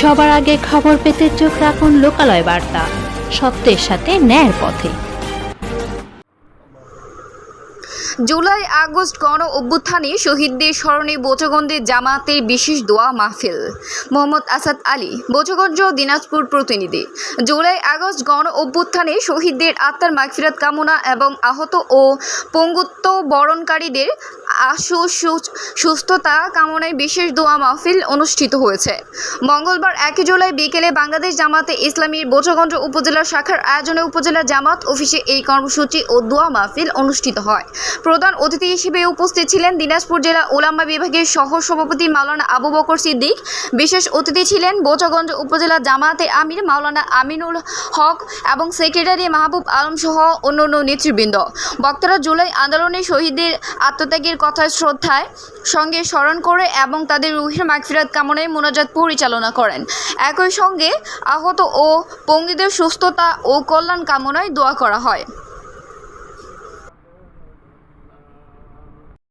সবার আগে খবর পেতে চোখ রাখুন লোকালয় বার্তা। সত্যের সাথে ন্যায়ের পথে। জুলাই, আগস্ট গণ অভ্যুত্থানে শহীদদের স্মরণে বোচগঞ্জে জামাতের বিশেষ দোয়া, মাহফিল। মোহাম্মদ আসাদ আলী, বোচগঞ্জ, দিনাজপুর প্রতিনিধি। জুলাই, আগস্ট গণ অভ্যুত্থানে শহীদদের আত্মার মাগফিরাত কামনা এবং আহত ও পঙ্গুত্ব বরণকারীদের আশু সুস্থতা কামনায় বিশেষ দোয়া, মাহফিল অনুষ্ঠিত হয়েছে। মঙ্গলবার একই জুলাই বিকেলে বাংলাদেশ জামাতে ইসলামীর বোচগঞ্জ উপজেলা শাখার আয়োজনে উপজেলা জামাত অফিসে এই কর্মসূচি ও দোয়া, মাহফিল অনুষ্ঠিত হয়। প্রধান অতিথি হিসেবে উপস্থিত ছিলেন দিনাজপুর জেলা ওলামা বিভাগের সহ সভাপতি মাওলানা আবু বকর সিদ্দিক। বিশেষ অতিথি ছিলেন বোচাগঞ্জ উপজেলা জামায়াতের আমির মাওলানা আমিনুল হক এবং সেক্রেটারি মাহবুব আলম সহ অন্যান্য নেতৃবৃন্দ। বক্তারা জুলাই আন্দোলনে শহীদদের আত্মত্যাগের কথা শ্রদ্ধায় সঙ্গে স্মরণ করে এবং তাদের রুহের মাগফিরাত কামনায় মোনাজাত পরিচালনা করেন। একই সঙ্গে আহত ও পঙ্গীদের সুস্থতা ও কল্যাণ কামনায় দোয়া করা হয়।